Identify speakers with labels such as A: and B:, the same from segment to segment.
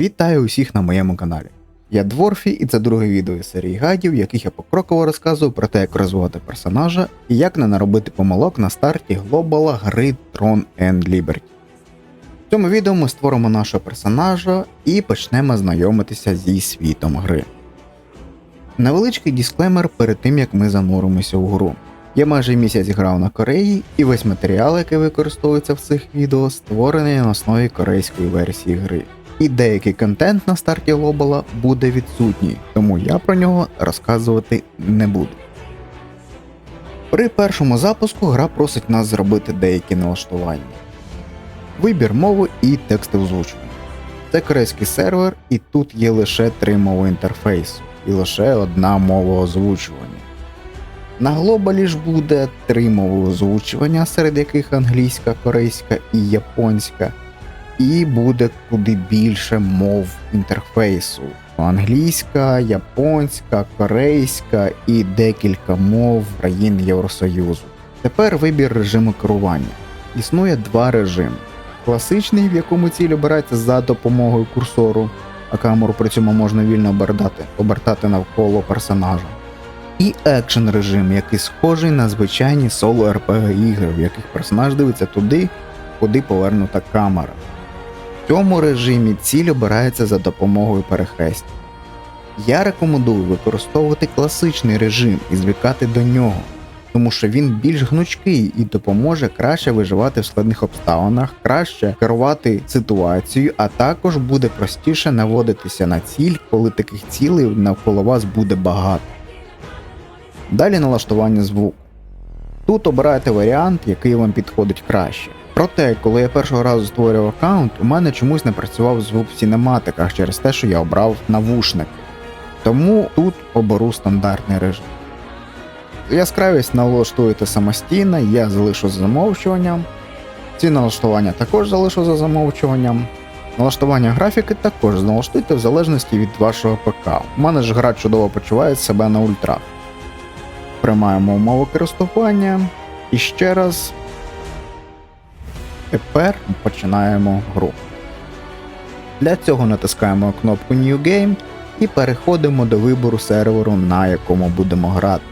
A: Вітаю усіх на моєму каналі. Я Дворфі, і це друге відео із серії гайдів, в яких я покроково розказую про те, як розвивати персонажа і як не наробити помилок на старті глобала гри Tron and Liberty. В цьому відео ми створимо нашого персонажа і почнемо знайомитися зі світом гри. Невеличкий дисклеймер перед тим як ми зануримося у гру. Я майже місяць грав на Кореї, і весь матеріал, який використовується в цих відео, створений на основі корейської версії гри. І деякий контент на старті Лобала буде відсутній, тому я про нього розказувати не буду. При першому запуску гра просить нас зробити деякі налаштування. Вибір мови і тексти озвучування. Це корейський сервер, і тут є лише три мови інтерфейсу, і лише одна мова озвучування. На глобалі ж буде три мови озвучування, серед яких англійська, корейська і японська, і буде куди більше мов інтерфейсу: англійська, японська, корейська і декілька мов країн Євросоюзу. Тепер вибір режиму керування. Існує два режими: класичний, в якому ціль обирається за допомогою курсору, а камеру при цьому можна вільно обертати, обертати навколо персонажа і екшен режим, який схожий на звичайні соло RPG ігри, в яких персонаж дивиться туди, куди повернута камера. Цьому режимі ціль обирається за допомогою перехрестя. Я рекомендую використовувати класичний режим і звикати до нього, тому що він більш гнучкий і допоможе краще виживати в складних обставинах, краще керувати ситуацією, а також буде простіше наводитися на ціль, коли таких цілей навколо вас буде багато. Далі налаштування звуку. Тут обираєте варіант, який вам підходить краще. Проте, коли я першого разу створював аккаунт, у мене чомусь не працював звук в синематиках через те, що я обрав навушники. Тому тут оберу стандартний режим. Яскравість налаштуєте самостійно, я залишу за замовчуванням. Ці налаштування також залишу за замовчуванням. Налаштування графіки також налаштуйте в залежності від вашого ПК. У мене ж гра чудово почуває себе на ультрах приймаємо умови користування. І ще раз. Тепер починаємо гру. Для цього натискаємо кнопку New Game і переходимо до вибору серверу, на якому будемо грати.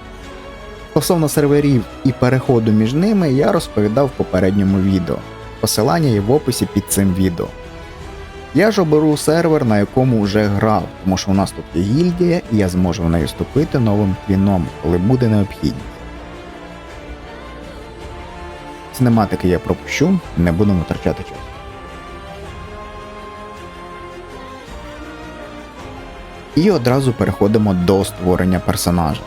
A: Стосовно серверів і переходу між ними я розповідав в попередньому відео. Посилання є в описі під цим відео. Я ж оберу сервер, на якому вже грав, тому що у нас тут є гільдія, і я зможу в неї вступити новим твіном, коли буде необхідність. Синематики я пропущу, не будемо втрачати час. І одразу переходимо до створення персонажа.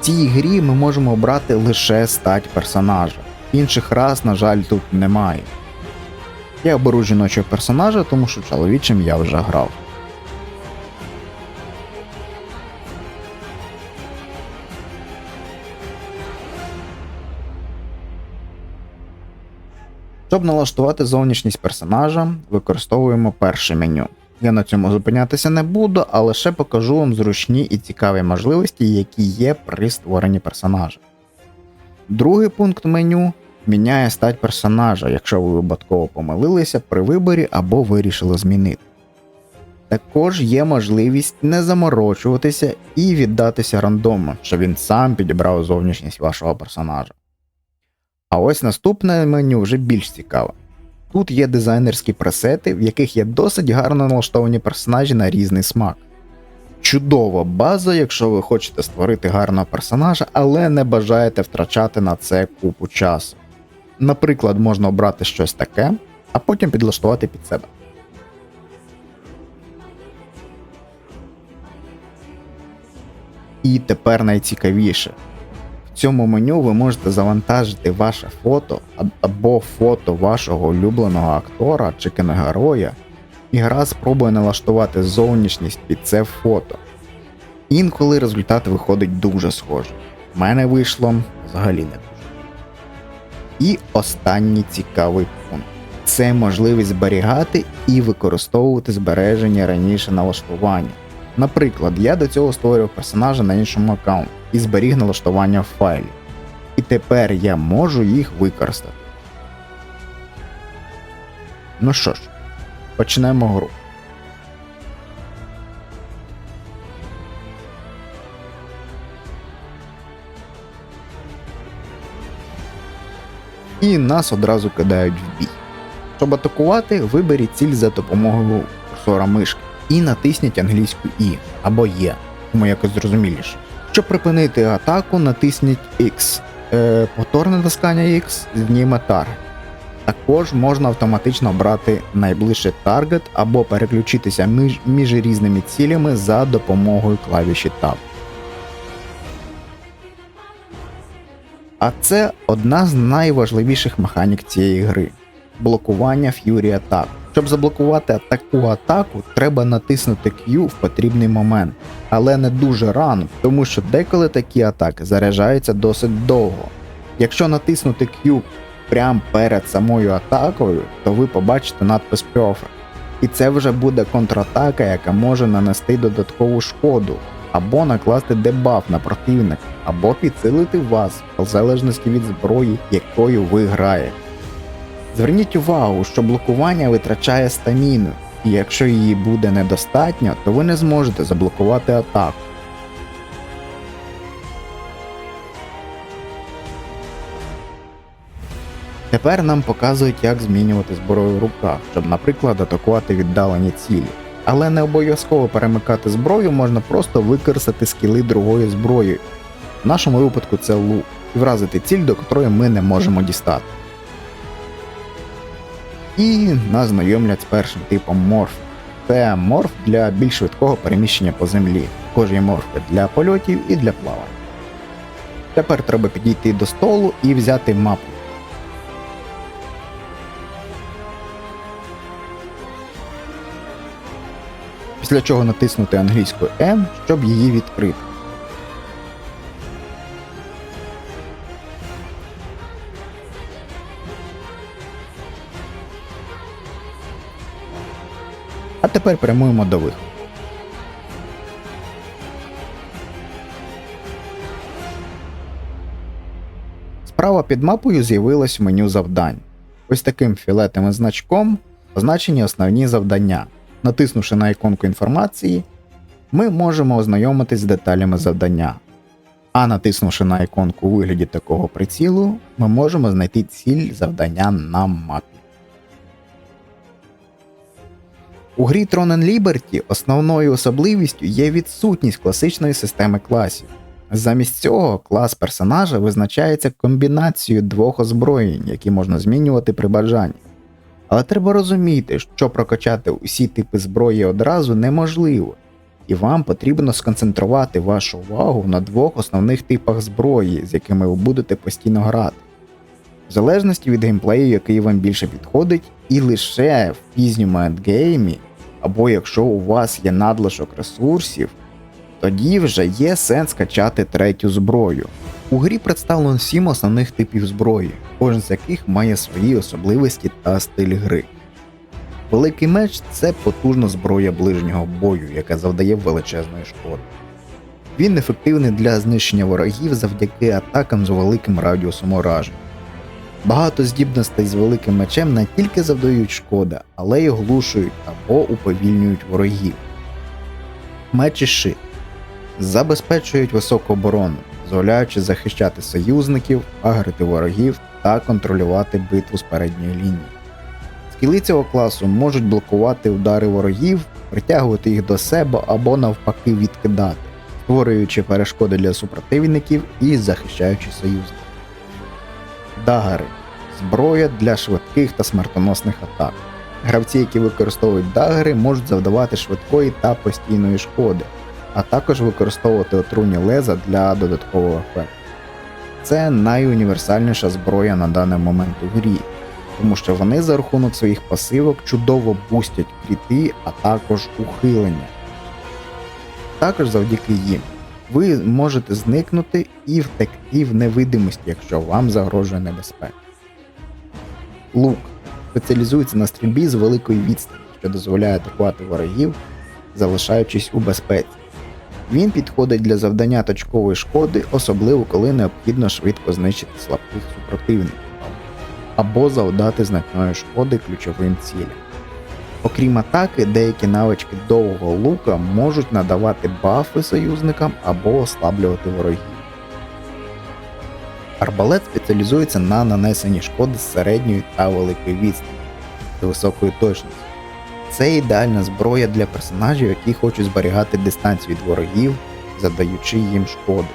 A: В цій грі ми можемо обрати лише стать персонажа. Інших раз, на жаль, тут немає. Я оберу жіночого персонажа, тому що чоловічим я вже грав. Щоб налаштувати зовнішність персонажа, використовуємо перше меню. Я на цьому зупинятися не буду, а лише покажу вам зручні і цікаві можливості, які є при створенні персонажа. Другий пункт меню міняє стать персонажа, якщо ви випадково помилилися при виборі або вирішили змінити. Також є можливість не заморочуватися і віддатися рандому, що він сам підібрав зовнішність вашого персонажа. А ось наступне меню вже більш цікаве. Тут є дизайнерські пресети, в яких є досить гарно налаштовані персонажі на різний смак. Чудова база, якщо ви хочете створити гарного персонажа, але не бажаєте втрачати на це купу часу. Наприклад, можна обрати щось таке, а потім підлаштувати під себе. І тепер найцікавіше. Цьому меню ви можете завантажити ваше фото або фото вашого улюбленого актора чи кіногероя, і гра спробує налаштувати зовнішність під це фото. Інколи результат виходить дуже схожий. У мене вийшло взагалі не і останній цікавий пункт це можливість зберігати і використовувати збереження раніше налаштування. Наприклад, я до цього створював персонажа на іншому аккаунті і зберіг налаштування в файлі. І тепер я можу їх використати. Ну що ж, почнемо гру. І нас одразу кидають в бій. Щоб атакувати, виберіть ціль за допомогою курсора мишки і натисніть англійську І або Є, тому якось зрозуміліше. Щоб припинити атаку, натисніть X. Е, повторне натискання X зніме таргет. Також можна автоматично брати найближчий таргет або переключитися між, між різними цілями за допомогою клавіші Tab. А це одна з найважливіших механік цієї гри блокування Fury атак. Щоб заблокувати таку атаку, треба натиснути Q в потрібний момент, але не дуже рано, тому що деколи такі атаки заряджаються досить довго. Якщо натиснути Q прямо перед самою атакою, то ви побачите надпис Perfect. І це вже буде контратака, яка може нанести додаткову шкоду, або накласти дебаф на противника, або підсилити вас, в залежності від зброї, якою ви граєте. Зверніть увагу, що блокування витрачає стаміну, і якщо її буде недостатньо, то ви не зможете заблокувати атаку. Тепер нам показують, як змінювати зброю в руках, щоб, наприклад, атакувати віддалені цілі. Але не обов'язково перемикати зброю, можна просто використати скіли другої зброї. В нашому випадку це лук, і вразити ціль, до котрої ми не можемо дістати. І нас знайомлять з першим типом морф. Це морф для більш швидкого переміщення по землі. Кожні морфи для польотів і для плавання. Тепер треба підійти до столу і взяти мапу. Після чого натиснути англійською N, щоб її відкрити. А тепер прямуємо до виходу. Справа під мапою з'явилось меню завдань. Ось таким філетовим значком позначені основні завдання. Натиснувши на іконку інформації, ми можемо ознайомитись з деталями завдання. А натиснувши на іконку у вигляді такого прицілу, ми можемо знайти ціль завдання на мапі. У грі Tron Liberty основною особливістю є відсутність класичної системи класів. Замість цього клас персонажа визначається комбінацією двох озброєнь, які можна змінювати при бажанні. Але треба розуміти, що прокачати усі типи зброї одразу неможливо, і вам потрібно сконцентрувати вашу увагу на двох основних типах зброї, з якими ви будете постійно грати. В залежності від геймплею, який вам більше підходить, і лише в пізньому ендгеймі, або якщо у вас є надлишок ресурсів, тоді вже є сенс качати третю зброю. У грі представлено 7 основних типів зброї, кожен з яких має свої особливості та стиль гри. Великий меч це потужна зброя ближнього бою, яка завдає величезної шкоди. Він ефективний для знищення ворогів завдяки атакам з великим радіусом уражень. Багато здібностей з великим мечем не тільки завдають шкоди, але й оглушують або уповільнюють ворогів. Меч і щит забезпечують високу оборону, дозволяючи захищати союзників, агрити ворогів та контролювати битву з передньої лінії. Скіли цього класу можуть блокувати удари ворогів, притягувати їх до себе або навпаки відкидати, створюючи перешкоди для супротивників і захищаючи союзників. Дагери зброя для швидких та смертоносних атак. Гравці, які використовують дагери, можуть завдавати швидкої та постійної шкоди, а також використовувати отруйні леза для додаткового ефекту. Це найуніверсальніша зброя на даний момент у грі, тому що вони за рахунок своїх пасивок чудово бустять кріти, а також ухилення. Також завдяки їм ви можете зникнути і втекти в невидимості, якщо вам загрожує небезпека. Лук спеціалізується на стрільбі з великої відстані, що дозволяє атакувати ворогів, залишаючись у безпеці. Він підходить для завдання точкової шкоди, особливо коли необхідно швидко знищити слабких супротивників або завдати значної шкоди ключовим цілям. Окрім атаки, деякі навички довгого лука можуть надавати бафи союзникам або ослаблювати ворогів. Арбалет спеціалізується на нанесенні шкоди середньої та великої відстані з високою точністю. Це ідеальна зброя для персонажів, які хочуть зберігати дистанцію від ворогів, задаючи їм шкоду.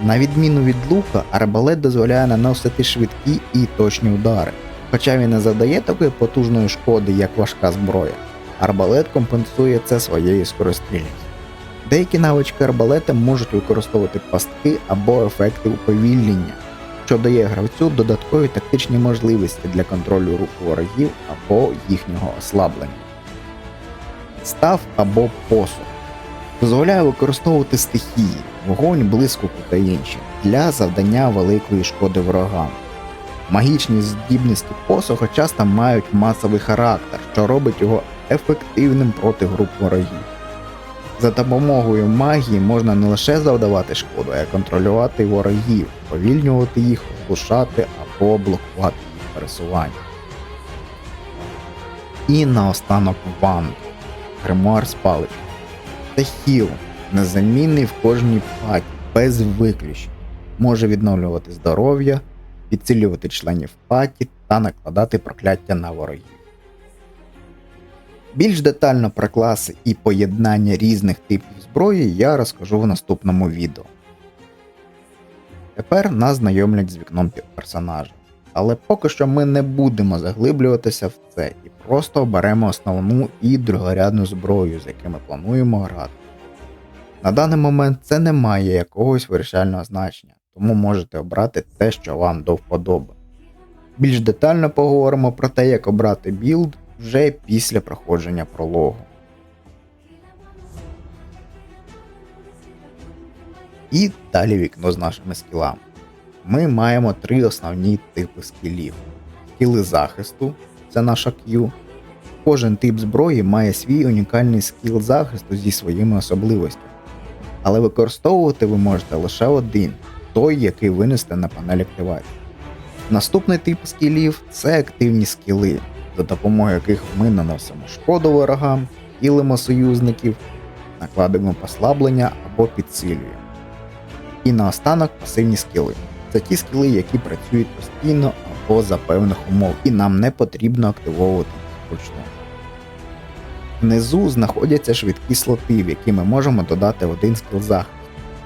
A: На відміну від лука, арбалет дозволяє наносити швидкі і точні удари. Хоча він не завдає такої потужної шкоди, як важка зброя, арбалет компенсує це своєю скорострільністю. Деякі навички арбалета можуть використовувати пастки або ефекти уповільнення, що дає гравцю додаткові тактичні можливості для контролю рук ворогів або їхнього ослаблення. Став або посух дозволяє використовувати стихії, вогонь, блискавку та інші для завдання великої шкоди ворогам. Магічні здібності посуха часто мають масовий характер, що робить його ефективним проти груп ворогів. За допомогою магії можна не лише завдавати шкоду, а й контролювати ворогів, повільнювати їх, оглушати або блокувати їх пересування. І наостанок ванн. Гримуар з палички. Це хіл, незамінний в кожній паті, без виключень. Може відновлювати здоров'я, підцілювати членів паті та накладати прокляття на ворогів. Більш детально про класи і поєднання різних типів зброї я розкажу в наступному відео. Тепер нас знайомлять з вікном персонажа. Але поки що ми не будемо заглиблюватися в це і просто оберемо основну і другорядну зброю, з якими плануємо грати. На даний момент це не має якогось вирішального значення, тому можете обрати те, що вам до вподоби. Більш детально поговоримо про те, як обрати білд вже після проходження прологу. І далі вікно з нашими скілами. Ми маємо три основні типи скілів: скіли захисту це наша Q. Кожен тип зброї має свій унікальний скіл захисту зі своїми особливостями. Але використовувати ви можете лише один той, який винесете на панель активації. Наступний тип скілів це активні скіли, за допомогою яких ми наносимо шкоду ворогам, хілимо союзників, накладемо послаблення або підсилюємо. І наостанок пасивні скіли. Це ті скіли, які працюють постійно або за певних умов, і нам не потрібно активовувати їх вручну. Внизу знаходяться швидкі слоти, в які ми можемо додати один скіл захисту.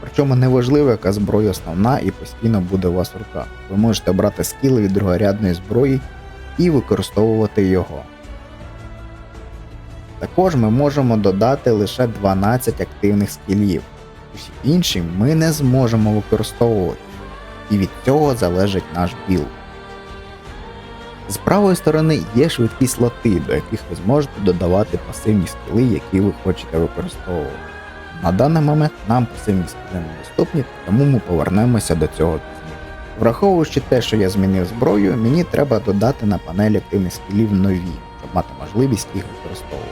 A: Причому неважливо, яка зброя основна і постійно буде у вас в руках. Ви можете брати скіли від другорядної зброї і використовувати його. Також ми можемо додати лише 12 активних скілів. Усі інші ми не зможемо використовувати, і від цього залежить наш білд. З правої сторони є швидкі слоти, до яких ви зможете додавати пасивні скіли, які ви хочете використовувати. На даний момент нам пасивні скіли недоступні, тому ми повернемося до цього пізніше. Враховуючи те, що я змінив зброю, мені треба додати на панелі активних скілів нові, щоб мати можливість їх використовувати.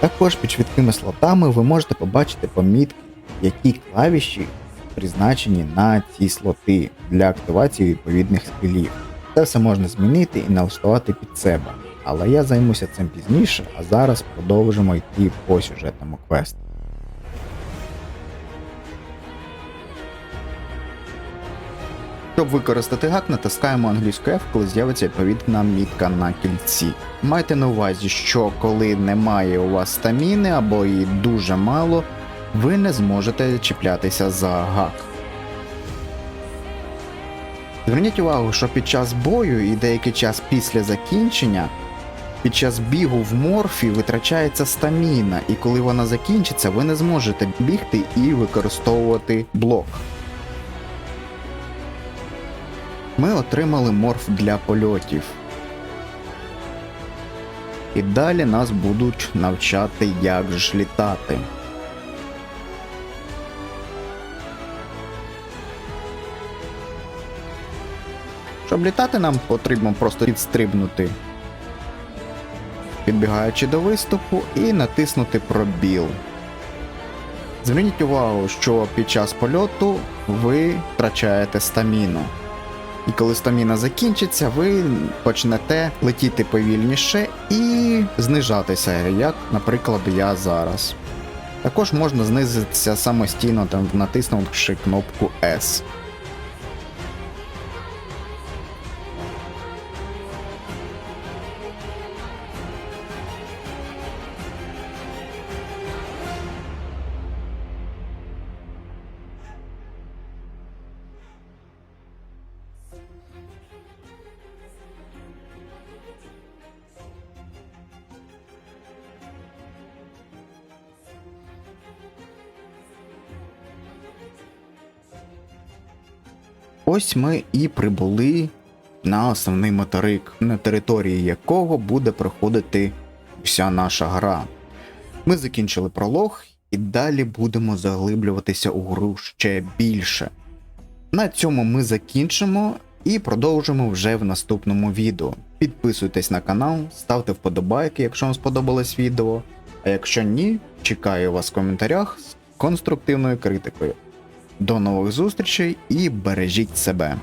A: Також під швидкими слотами ви можете побачити помітки, які клавіші призначені на ці слоти для активації відповідних скілів. Це все можна змінити і налаштувати під себе, але я займуся цим пізніше, а зараз продовжимо йти по сюжетному квесту. Щоб використати гак, натискаємо англійську F, коли з'явиться відповідна мітка на кільці. Майте на увазі, що коли немає у вас стаміни або її дуже мало, ви не зможете чіплятися за гак. Зверніть увагу, що під час бою і деякий час після закінчення, під час бігу в морфі витрачається стаміна, і коли вона закінчиться, ви не зможете бігти і використовувати блок. Ми отримали морф для польотів. І далі нас будуть навчати, як ж літати. Щоб літати, нам потрібно просто підстрибнути, підбігаючи до виступу, і натиснути пробіл. Зверніть увагу, що під час польоту ви втрачаєте стаміну. І коли стаміна закінчиться, ви почнете летіти повільніше і знижатися, як, наприклад, я зараз. Також можна знизитися самостійно, там, натиснувши кнопку S. ось ми і прибули на основний материк, на території якого буде проходити вся наша гра. Ми закінчили пролог і далі будемо заглиблюватися у гру ще більше. На цьому ми закінчимо і продовжимо вже в наступному відео. Підписуйтесь на канал, ставте вподобайки, якщо вам сподобалось відео. А якщо ні, чекаю вас в коментарях з конструктивною критикою. До нових зустрічей і бережіть себе!